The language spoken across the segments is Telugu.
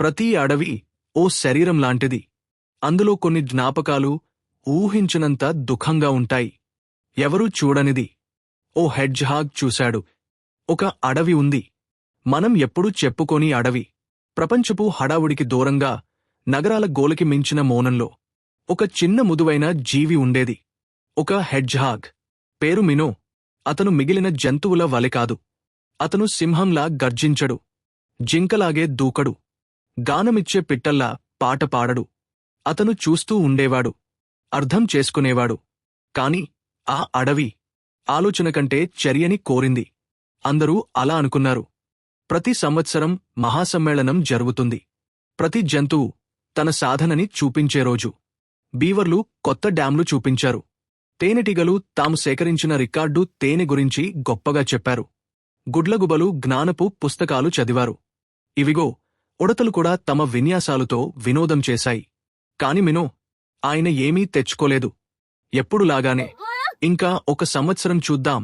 ప్రతి అడవి ఓ శరీరం లాంటిది. అందులో కొన్ని జ్ఞాపకాలు ఊహించినంత దుఃఖంగా ఉంటాయి. ఎవరూ చూడనిది. ఓ హెడ్జ్హాగ్ చూశాడు. ఒక అడవి ఉంది. మనం ఎప్పుడూ చెప్పుకోని అడవి. ప్రపంచపు హడావుడికి దూరంగా నగరాల గోలకి మించిన మౌనంలో ఒక చిన్న ముదువైన జీవి ఉండేది. ఒక హెడ్జ్హాగ్. పేరు మినో. అతను మిగిలిన జంతువుల వలె కాదు. అతను సింహంలా గర్జించడు. జింకలాగే దూకడు. గానమిచ్చే పిట్టల్లా పాట పాడడు. అతను చూస్తూ ఉండేవాడు. అర్థం చేసుకునేవాడు. కాని ఆ అడవి ఆలోచన కంటే చర్యని కోరింది. అందరూ అలా అనుకున్నారు. ప్రతి సంవత్సరం మహాసమ్మేళనం జరుగుతుంది. ప్రతి జంతువు తన సాధనని చూపించే రోజు. బీవర్లు కొత్త డ్యాంలు చూపించారు. తేనెటీగలు తాము సేకరించిన రికార్డు తేనె గురించి గొప్పగా చెప్పారు. గుడ్లగుబలు జ్ఞానపు పుస్తకాలు చదివారు. ఇవిగో ఉడతలు కూడా తమ విన్యాసాలతో వినోదం చేశాయి. కాని మినో ఆయన ఏమీ తెచ్చుకోలేదు. ఎప్పుడులాగానే ఇంకా ఒక సంవత్సరం చూద్దాం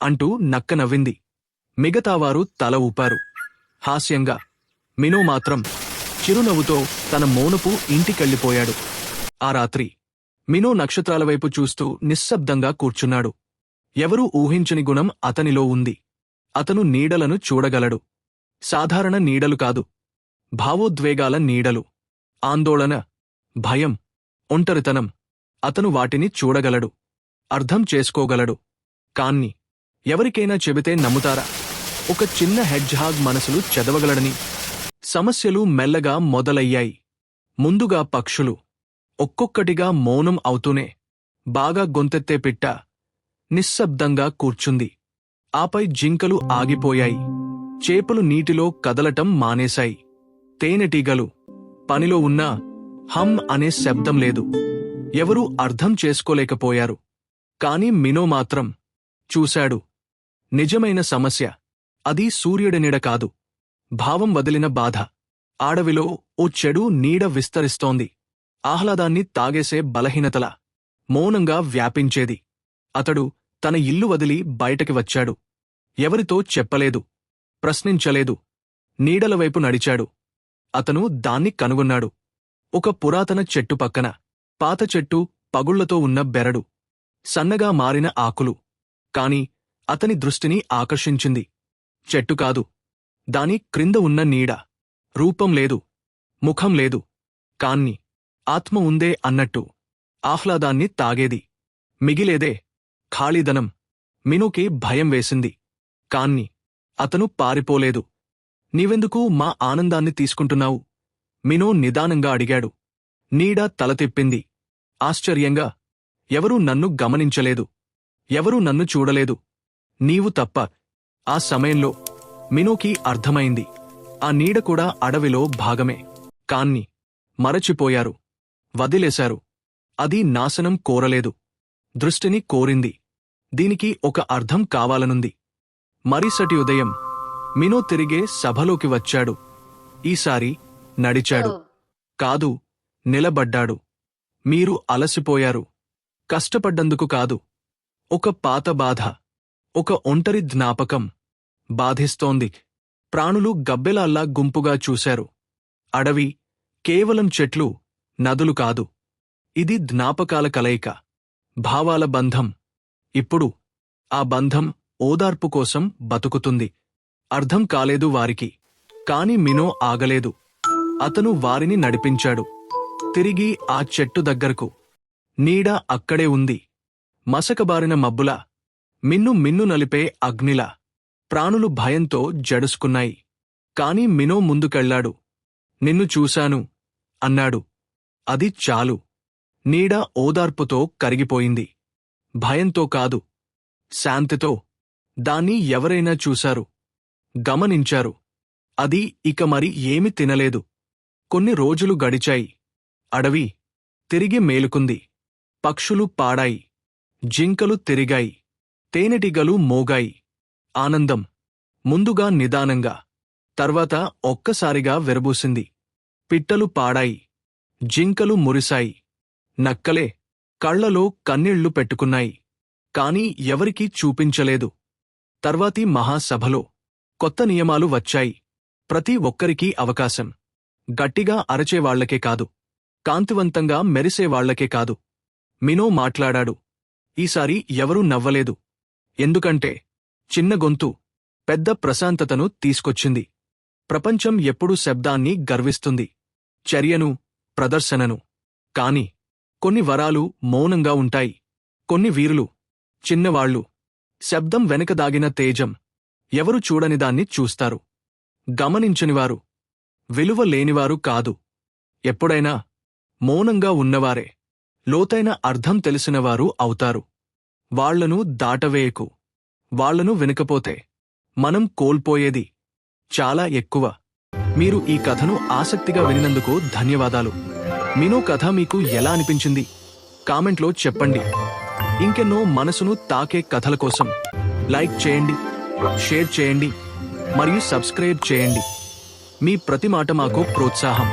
అంటూ నక్క నవ్వింది. మిగతావారు తల ఊపారు. హాస్యంగా మినో మాత్రం చిరునవ్వుతో తన మోనపు ఇంటికెళ్ళిపోయాడు. ఆ రాత్రి మినో నక్షత్రాల వైపు చూస్తూ నిశ్శబ్దంగా కూర్చున్నాడు. ఎవరూ ఊహించని గుణం అతనిలో ఉంది. అతను నీడలను చూడగలడు. సాధారణ నీడలు కాదు. భావోద్వేగాల నీడలు ఆందోళన భయం ఒంటరితనం. అతను వాటిని చూడగలడు అర్థం చేసుకోగలడు. కాన్ని ఎవరికైనా చెబితే నమ్ముతారా? ఒక చిన్న హెడ్జ్హాగ్ మనసులు చదవగలడని. సమస్యలు మెల్లగా మొదలయ్యాయి. ముందుగా పక్షులు ఒక్కొక్కటిగా మౌనం అవుతూనే బాగా గొంతెత్తే పిట్ట నిశ్శబ్దంగా కూర్చుంది. ఆపై జింకలు ఆగిపోయాయి. చేపలు నీటిలో కదలటం మానేశాయి. తేనెటీగలు పనిలో ఉన్నా హమ్ అనే శబ్దం లేదు. ఎవరూ అర్థం చేసుకోలేకపోయారు. కాని మినో మాత్రం చూశాడు. నిజమైన సమస్య. అది సూర్యుడినిడ కాదు. భావం వదిలిన బాధ. ఆడవిలో ఓ చెడు నీడ విస్తరిస్తోంది. ఆహ్లాదాన్ని తాగేసే బలహీనతల మౌనంగా వ్యాపించేది. అతడు తన ఇల్లు వదిలి బయటకి వచ్చాడు. ఎవరితో చెప్పలేదు. ప్రశ్నించలేదు. నీడల వైపు నడిచాడు. అతను దాన్ని కనుగొన్నాడు. ఒక పురాతన చెట్టు పక్కన పాత చెట్టు పగుళ్ళతో ఉన్న బెరడు సన్నగా మారిన ఆకులు. కాని అతని దృష్టిని ఆకర్షించింది. చెట్టు కాదు దాని క్రింద ఉన్న నీడ. రూపం లేదు ముఖం లేదు. కాన్ని ఆత్మ ఉందే అన్నట్టు ఆహ్లాదాన్ని తాగేది. మిగిలేదే ఖాళీదనం మినుకి భయం వేసింది. కాన్ని అతను పారిపోలేదు. నీవెందుకు మా ఆనందాన్ని తీసుకుంటున్నావు? మినో నిదానంగా అడిగాడు. నీడ తల తిప్పింది. ఆశ్చర్యంగా ఎవరూ నన్ను గమనించలేదు. ఎవరూ నన్ను చూడలేదు. నీవు తప్ప. ఆ సమయంలో మినోకి అర్థమైంది. ఆ నీడ కూడా అడవిలో భాగమే. కాన్ని మరచిపోయారు. వదిలేశారు. అది నాశనం కోరలేదు. దృష్టిని కోరింది. దీనికి ఒక అర్థం కావాలనుంది. మరిసటి ఉదయం మినో తిరిగే సభలోకి వచ్చాడు. ఈసారి నడిచాడు. కాదు నిలబడ్డాడు. మీరు అలసిపోయారు. కష్టపడ్డందుకు కాదు. ఒక పాత బాధ ఒక ఒంటరి జ్ఞాపకం బాధిస్తోంది. ప్రాణులు గబ్బెలాల్లా గుంపుగా చూశారు. అడవి కేవలం చెట్లు నదులు కాదు. ఇది జ్ఞాపకాల కలయిక భావాల బంధం. ఇప్పుడు ఆ బంధం ఓదార్పు కోసం బతుకుతుంది. అర్థం కాలేదు వారికి. కాని మినో ఆగలేదు. అతను వారిని నడిపించాడు. తిరిగి ఆ చెట్టు దగ్గరకు. నీడ అక్కడే ఉంది. మసకబారిన మబ్బులా. మిన్ను మిన్ను నలిపే అగ్నిలా. ప్రాణులు భయంతో జడుసుకున్నాయి. కాని మినో ముందుకెళ్ళాడు నిన్ను చూశాను. అన్నాడు. అది చాలు. నీడ ఓదార్పుతో కరిగిపోయింది. భయంతో కాదు. శాంతితో. దాన్ని ఎవరైనా చూశారు. గమనించారు. అది ఇక మరి ఏమి తినలేదు. కొన్ని రోజులు గడిచాయి. అడవి తిరిగి మేలుకుంది. పక్షులు పాడాయి. జింకలు తిరిగాయి. తేనెటీగలు మోగాయి. ఆనందం ముందుగా నిదానంగా తర్వాత ఒక్కసారిగా వెరబూసింది. పిట్టలు పాడాయి. జింకలు మురిశాయి. నక్కలే కళ్ళలో కన్నీళ్ళు పెట్టుకున్నాయి. కాని ఎవరికీ చూపించలేదు. తర్వాతి మహాసభలో కొత్త నియమాలు వచ్చాయి. ప్రతి ఒక్కరికీ అవకాశం. గట్టిగా అరచేవాళ్ళకే కాదు. కాంతివంతంగా మెరిసేవాళ్ళకే కాదు. మినో మాట్లాడాడు. ఈసారి ఎవరూ నవ్వలేదు. ఎందుకంటే చిన్న గొంతు పెద్ద ప్రశాంతతను తీసుకొచ్చింది. ప్రపంచం ఎప్పుడూ శబ్దాన్ని గర్విస్తుంది. చర్యను ప్రదర్శనను. కాని కొన్ని వరాలు మౌనంగా ఉంటాయి. కొన్ని వీరులు చిన్నవాళ్ళు. శబ్దం వెనకదాగిన తేజం. ఎవరు చూడని దాన్ని చూస్తారు. గమనించనివారు విలువ లేనివారు కాదు. ఎప్పుడైనా మౌనంగా ఉన్నవారే లోతైన అర్థం తెలిసినవారు అవుతారు. వాళ్ళను దాటవేయకు వాళ్ళను వినకపోతే మనం కోల్పోయేది చాలా ఎక్కువ. మీరు ఈ కథను ఆసక్తిగా వినినందుకు ధన్యవాదాలు. మీనో కథ మీకు ఎలా అనిపించింది? కామెంట్లో చెప్పండి. ఇంకెన్నో మనసును తాకే కథల కోసం లైక్ చేయండి. షేర్ చేయండి మరియు సబ్స్క్రైబ్ చేయండి. మీ ప్రతి మాట మాకు ప్రోత్సాహం.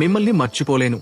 మిమ్మల్ని మర్చిపోలేను.